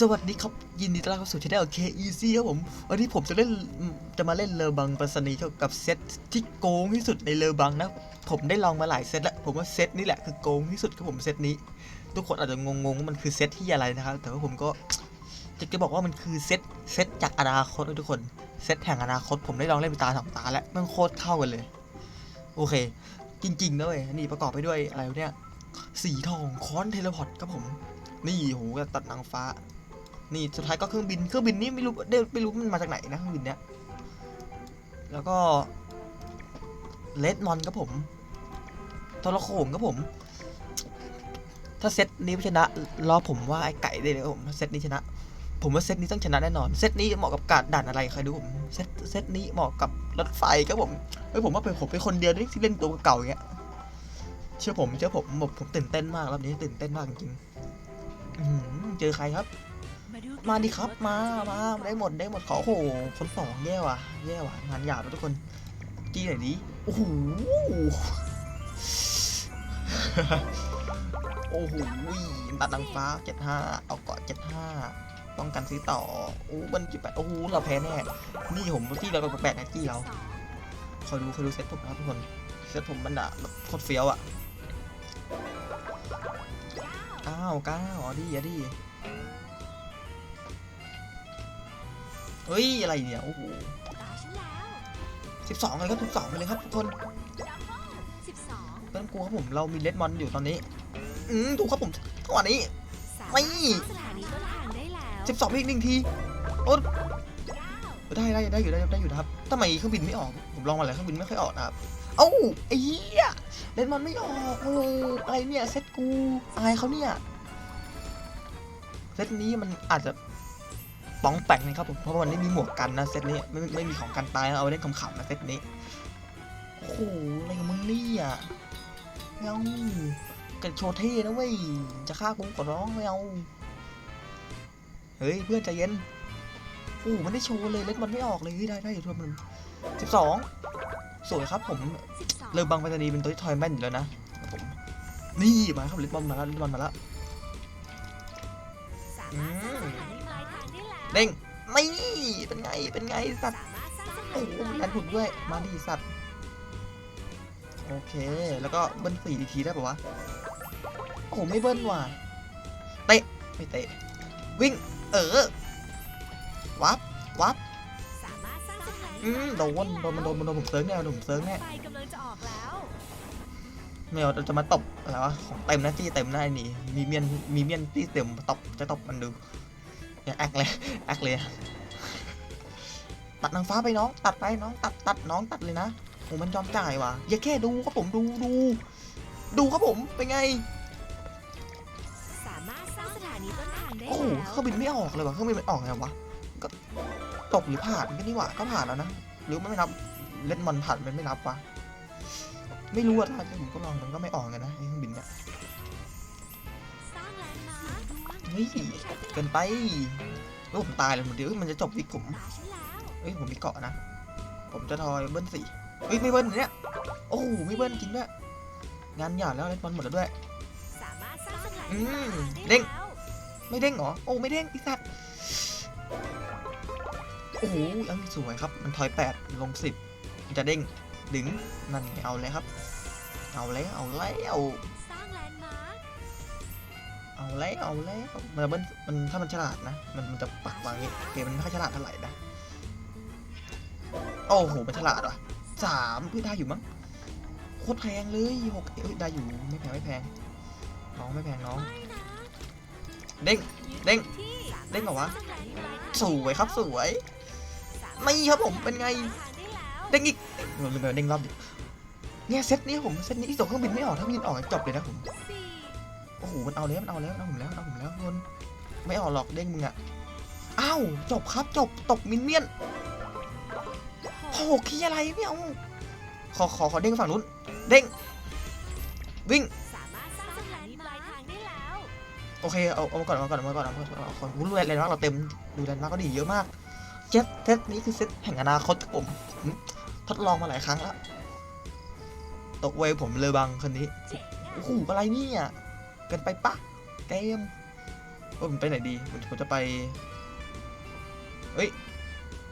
สวัสดีครับ ยินดีต้อนรับเข้าสู่ช anel K Easy ครับผม วันนี้ผมจะเล่นจะมาเล่นเลอบังปรัสนีเกี่ยวกับเซตที่โกงที่สุดในเลอบังนะ ผมได้ลองมาหลายเซตแล้ว ผมว่าเซตนี้แหละคือโกงที่สุดครับผมเซตนี้ ทุกคนอาจจะงงๆว่ามันคือเซตที่อะไรนะครับ แต่ว่าผมก็จะจะบอกว่ามันคือเซตเซตจากอนาคตทุกคน เซตแห่งอนาคต ผมได้ลองเล่นไปตาสองตาแล้วมันโคตรเข้ากันเลย โอเค จริงๆนะเว้ยนี่ประกอบไปด้วยอะไรเนี่ย สีทองค้อนเทเลพอร์ตครับผมนี่โหตัดนางฟ้า นี่สุดท้ายก็เครื่องบินเครื่องบินนี่ไม่รู้ได้ไม่รู้มันมาจากไหนนะเครื่องบินเนี้ยแล้วก็เลดมอนครับผมทรโขงครับผม ถ้าเซตนี้ชนะรอผมว่าไอ้ไก่ได้เลยครับผมเซตนี้ชนะ ผมว่าเซตนี้ต้องชนะแน่นอน เซตนี้เหมาะกับการด่านอะไรใครดูผมเซตเซตนี้เหมาะกับรถไฟครับผมเฮ้ยผมว่าเป็นผมเป็นคนเดียวที่เล่นตัวเก่าอย่างเงี้ยเชื่อผมเชื่อผมผมผมตื่นเต้นมากรอบนี้ตื่นเต้นมากจริงๆเจอใครครับ มาดิครับมามาได้หมดได้หมดขอโอ้โหคนสองแย่ว่ะแย่ว่ะงานหยาบทุกคนจี้หน่อยดิโอ้โหโอ้โหตัดนางฟ้าเจ็ดห้าเอาเกาะเจ็ดห้าป้องกันซื้อต่อโอ้มันจิบไปโอ้โหเราแพ้แน่นี่ผมจี้เราแปลกๆนะจี้เราคอยดูคอยดูเซตผมนะทุกคนเซตผมมันอะโคตรเฟี้ยวอะเก้าเก้าอ๋อดีอะดี เฮ้ย อะไรเนี่ย โอ้โหสิบสองเลยครับสิบสองไปเลยครับทุกคนไม่ต้องกลัวครับผมเรามีเลดมอนอยู่ตอนนี้ อืมถูกครับผมจังหวะนี้ไม่สถานีต้นทางได้แล้วสิบสองอีกหนึ่งที โอ้ได้ได้ได้อยู่ได้ได้อยู่นะครับทำไมเครื่องบินไม่ออก ผมลองมาแล้วเครื่องบินไม่ค่อยออกนะครับ เอ้าไอ้เหี้ยเลดมอนไม่ออกโอ้อะไรเนี่ยเซตกูอายเขาเนี่ยเซตนี้มันอาจจะ ป้องแปงนะครับผมเพราะว่ามันไม่มีหมวกกันนะเซตนี้ไม่ไม่มีของกันตายนะเอาไว้เล่นขำๆนะเซตนี้โอ้โหอะไรของมึงเนี่ยไม่เอากันโชว์เท่นะเว้ยจะฆ่ากูก็ร้องไม่เอาเฮ้ยเพื่อนใจเย็นโอ้มันได้โชว์เลยเล่นมันไม่ออกเลยเฮ้ยได้ได้อยู่ทั่วมันสิบสองสวยครับผม12เลิกบังปัตตานีเป็นตัวที่ทอยแม่นอยู่แล้วนะครับผมนี่มาครับเล่นบอลมาแล้วเล่นบอลมาแล้ว เด้งนี่เป็นไงเป็นไงสัตว์โอ้นีโหปลายมีการขุดด้วยมาดีสัตว์โอเค แล้วก็เบิ้ลสี่ทีได้ปะวะโอ้โหไม่เบิ้ลว่ะเตะไม่เตะวิ่งเออวับวับอืมโดนโดนมันโดนมันโดนผมเซิร์ฟแน่โดนผมเซิร์ฟแน่ไฟกำลังจะออกแล้วเอาจะมาตบอะไรวะของเต็มนะที่เต็มหน้าไอ้นี่มีเมียนมีเมียนที่เต็มตบจะตบมันดู อย่าแอคเลยแอคเลยตัดนางฟ้าไปน้อง ตัดไปน้องตัดตัดน้องตัดเลยนะโอ้มันยอมจ่ายว่ะอย่าแค่ดูครับผมดูดู ดูครับผมเป็นไงสามารถสร้างสถานีต้นทางได้โอ้โหแล้วเครื่องบินไม่ออกเลยว่ะเครื่องบินมันออกไงวะก็ตกหรือผ่านก็นี่หว่าก็ผ่านแล้วนะหรือมันไม่นับเล่นมันผ่านมันไม่นับวะไม่รู้อะถ้าผมก็ลองมันก็ไม่ออกไงนะไอ้เครื่องบินเเฮ้ยเกินไปแล้ผมตายเลยผมเดี๋ยวมันจะจบวิกผมเอ้ยผมมีเกาะนะ ผมจะทอยเบิ้ลสี่เอ้ยไม่เบิ้ลเนี่ยโอ้โหไม่เบิ้ลจริงด้วยงานหยาดแล้วเล่นบอลหมดแล้วด้วยอืมเด้งไม่เด้งหรอโอ้ไม่เด้งอีสัตว์โอ้โหยังสวยครับ มันทอยแปดลงสิบมันจะเด้งดึงนั่นไงเอาเลยครับ เอาแล้วเอาแล้ว เอาแล้วเอาแล้วมันมันมันถ้ามันฉลาดนะ มันมันจะปักวางอย่างงี้เกมมันไม่ค่อยฉลาดเท่าไหร่นะ โอ้โห มันฉลาดว่ะสามเพื่อได้อยู่มั้ง โคตรแพงเลยหกเอ้ยได้อยู่ไม่แพงไม่แพง น้องไม่แพงน้อง เด้ง เด้ง เด้งเหรอวะ สวยครับสวย ไม่ครับผมเป็นไง เด้งอีกเดี๋ยวลืมไปเด้งรอบเนี่ยเซตนี้ผมเซตนี้อีกส่งเครื่องบินไม่ออกถ้าบินออกจบเลยนะผม โอ้โห มันเอาแล้ว มันเอาแล้วมันเอาผมแล้วมันเอาผมแล้วทุกคนไม่ออกหรอกเด้งมึงอะอ้าว จบครับ จบ ตกมินเนี่ยนโอ้โหขี้อะไรไม่เอาขอ ขอ ขอเด้งฝั่งนู้น เด้ง วิ่ง สามารถสร้างสถานีปลายทางได้แล้ว โอเค เอา เอามาก่อน เอามาก่อน เอามาก่อน เอามาก่อนเอามาก่อนรู้แลนด์มาร์กเราเต็ม ดูแลนด์มาร์กก็ดีเยอะมากเจ็ตเซตนี้คือเซตแห่งอนาคตครับผมผมทดลองมาหลายครั้งแล้ว ตกเวฟผมเลยบังคนนี้เจ๋งอะโอ้โห อะไรเนี่ยเกินไปปะเกมว่าผมไปไหนดีผมผมจะไปเฮ้ย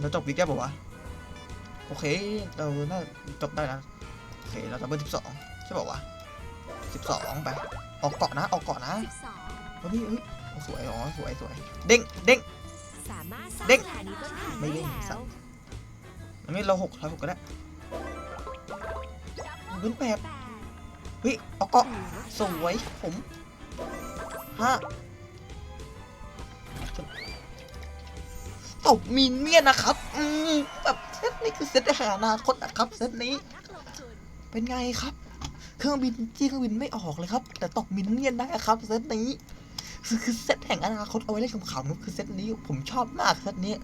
เราจบวิกแก้ปะวะโอเคเราน่าจบได้นะโอเคเราจะเบอร์สิบสองใช่ป่าวะสิบสองไปออกเกาะนะออกเกาะนะ12เฮ้ยเฮ้ยโอ้สวยอ๋อสวยสวยเด้งเด้งสามารถสร้างเด้งสถานีต้นทางไม่ได้เด้งแล้สัวตว์อันนี้เราหกเราหกก็ได้เว้นแปดแปดเฮ้ยออกเกาะสวยผม ฮะตบมินเนียนนะครับ อืมแบบเซตนี้คือเซตแห่งอนาคตนะครับเซตนี้ เป็นไงครับ เครื่องบินจี้เครื่องบินไม่ออกเลยครับ แต่ตกมินเนียนได้ครับเซตนี้คือคือเซตแห่งอนาคตเอาไว้เล่นขำๆครับคือเซตนี้ผมชอบมากเซตนี้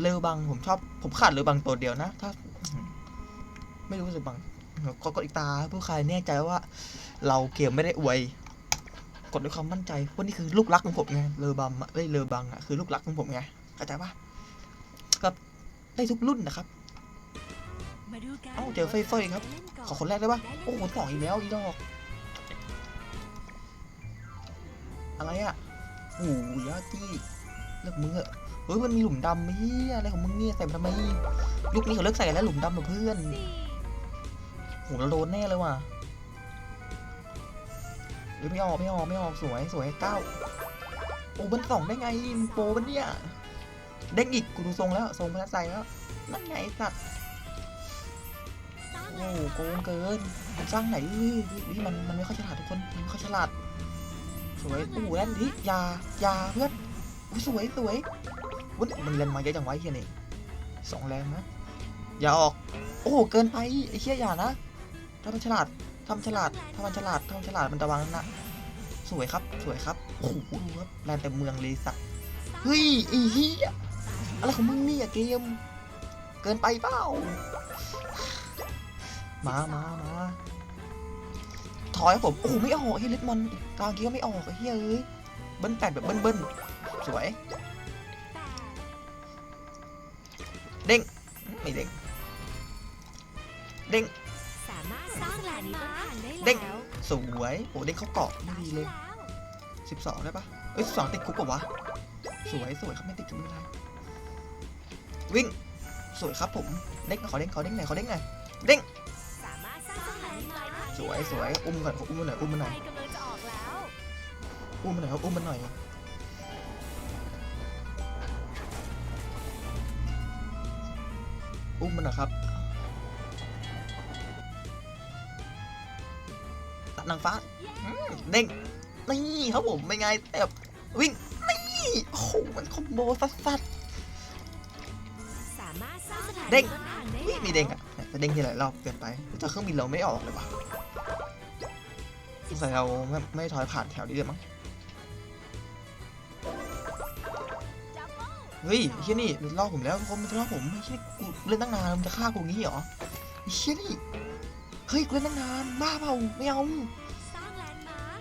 เรือบังผมชอบ ผมขาดเรือบังตัวเดียวนะถ้าไม่รู้สึกบังก็กดอีกตาเพื่อใครแน่ใจว่า เราเกมไม่ได้อวย กดด้วยความมั่นใจว่านี่คือลูกรักของผมไงเรือบัมเอ้ยเรือบังอะคือลูกรักของผมไงเข้าใจปะก็ได้ทุกรุ่นนะครับเอ้าเจอเฟ้ยครับ ขอคนแรกได้ปะโอ้โหสองอีกแล้วอีดอก อะไรอะโอ้โหยอดจี้เลิกมึงเหอะเฮ้ยมันมีหลุมดำเฮียอะไรของมึงเนี่ยใส่มาทำไมยุคนี้เขาเลิกใส่แล้วหลุมดำมาเพื่อนโหเราโดนแน่เลยว่ะ เฮ้ยไม่ออกไม่ออกไม่ออกสวยสวยเก้าโอ้เบันสองได้ไงมึงโปรบันเนี่ยเด้งอีกกูดูทรงแล้วทรงพลัสไซแล้วนั่นไงสัตว์โอ้โกงเกินสร้างไหนเฮ้ยมันมันไม่ค่อยฉลาดทุกคนมันไม่ค่อยฉลาดสวยโอ้โหนั่นดิยายาเพื่อนอุ้ยสวยสวยวุ้นมันเรียนมาเยอะจังไว้เฮียนี่สองแรงนะอย่าออก โอ้โหเกินไปไอ้เฮียอย่านะถ้ามันฉลาด ทำฉลาดถ้ามันฉลาดถ้ามันฉลาดมันจะวางนั่นนะสวยครับ สวยครับโอ้โหดูครับแลนเต็มเมืองเลยสัตว์เฮ้ยไอ้เฮียอะไรของมึงเนี่ยเกม เกินไปเปล่ามามามาถอยครับผม โอ้โหไม่ออกเฮลิสมอนกลางกี้ก็ไม่ออกไอเฮ้ยเอ้ยเบิ้ลแปดแบบเบิ้ลเบิ้ลสวยแปดเด้งไม่เด้งเด้งารถสร้างสถานได้เด้งแล้วสวยโอ้เด้งเขาเกาะไม่ดีเลยสิบสองได้ปะเอ้ยสิบสองติดคุกเปล่าวะ สวยสวยครับไม่ติดคุกไม่เป็นไรวิ่ง สวยครับผม เด้งขอเด้งขอเด้งหน่อยขอเด้งหน่อยเด้ง สามารถสร้างสถานีปลายทางสวยสวยอุ้มก่อนขออุ้มมันหน่อย อุ้มมันหน่อย ไฟกำลังจะออกแล้วอุ้มมันหน่อยครับอุ้มมันหน่อย อุ้มมันหน่อยครับ นางฟ้าอืมเด้งนี่ครับผมเป็นไงแต่แบบวิ่งนี่โอ้โหมันคอมโบสัสสามารถสร้างสถานีเด้งต้นทางได้ๆนี่มีเด้งอะจะเด้งทีหลายรอบเกินไปแต่เครื่องบินเราไม่ออกเลยวะสงสัยเราไม่ไม่ถอยผ่านแถวนี้เลยมั้งดับเบิ้ลเฮ้ยไอ้เฮียนี่มันล่อผมแล้วเขามันจะล่อผมไอ้เฮียกูเล่นตั้งนานมันจะฆ่ากูงี้เหรอไอ้เฮียนี่ เฮ้ยกูเล่นตั้งนานบ้าเปล่าไม่เอาสร้างแลนด์มาร์ค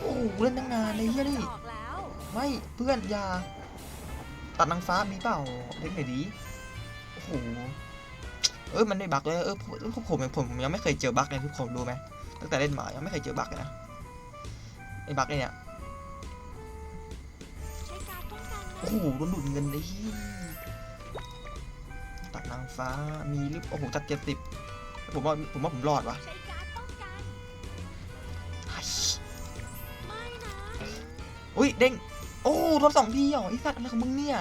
โอ้โหกูเล่นตั้งนานไอ้เฮียนี่ไฟกำลังจะออกแล้วไม่เพื่อนอย่าตัดนางฟ้ามีเปล่าเล่นไหนอยดีโอ้โหเออมันไม่บักเลยเออผมผมผมผมยังไม่เคยเจอบักเลยทุกคนรู้ไหมตั้งแต่เล่นมายังไม่เคยเจอบักเลยนะไอ้บักเนี่ยใช้การป้องกันโอ้โหโดนดูดเงินเลย ฟ้ามีหรือโอ้โหจัดเจ็ดสิบผมว่าผมว่าผมรอดวะใช้การป้องกันไอ้ไม่นะอุ้ยเด้งโอ้โดนสองทีเหรอไอ้สัตว์อะไรของมึงเนี่ย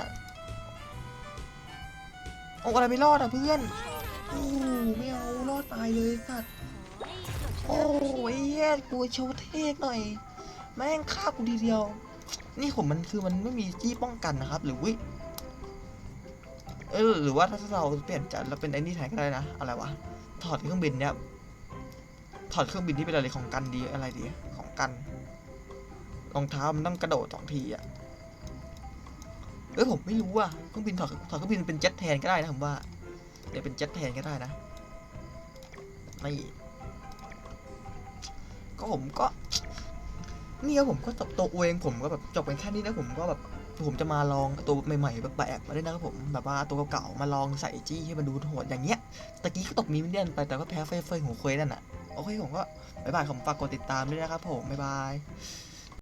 โอ้อะไรไม่รอดอะเพื่อนโอ้ไม่เอารอดตายเลยสัตว์โอ้ยเกือบชนะโอ้ยแย่กูโชว์เทพหน่อย แม่งฆ่ากูทีเดียว นี่ผมมันคือมันไม่มีจี้ป้องกันนะครับ หรือวิ เออหรือว่าถ้าเราเปลี่ยนจากเราเป็นไอ้นี่แทนก็ได้นะ อะไรวะ ถอดเครื่องบินเนี่ยถอดเครื่องบินที่เป็นอะไรของกันดีอะไรดีของกันรองเท้ามันต้องกระโดดสองทีอะเอ้ยผมไม่รู้อะเครื่องบินถอดถอดเครื่องบินเป็นเจ็ตแทนก็ได้นะผมว่า เดี๋ยวเป็นเจ็ตแทนก็ได้นะนี่ก็ผมก็ นี่ครับผมก็จบตัวเองผมก็แบบจบเป็นแค่นี้นะผมก็แบบ ผมจะมาลองตัวใหม่ๆแบบแปลกมาด้วยนะครับผมแบบว่าตัวเก่าๆมาลองใส่จี้ให้มันดูโหดอย่างเงี้ยตะกี้ก็ตกมีมิเดียนไปแต่ก็แพ้เฟยเฟยหัวเควยนั่นอะโอเคผมก็บ๊ายบายผมฝากกดติดตามด้วยนะครับผมบ๊ายบาย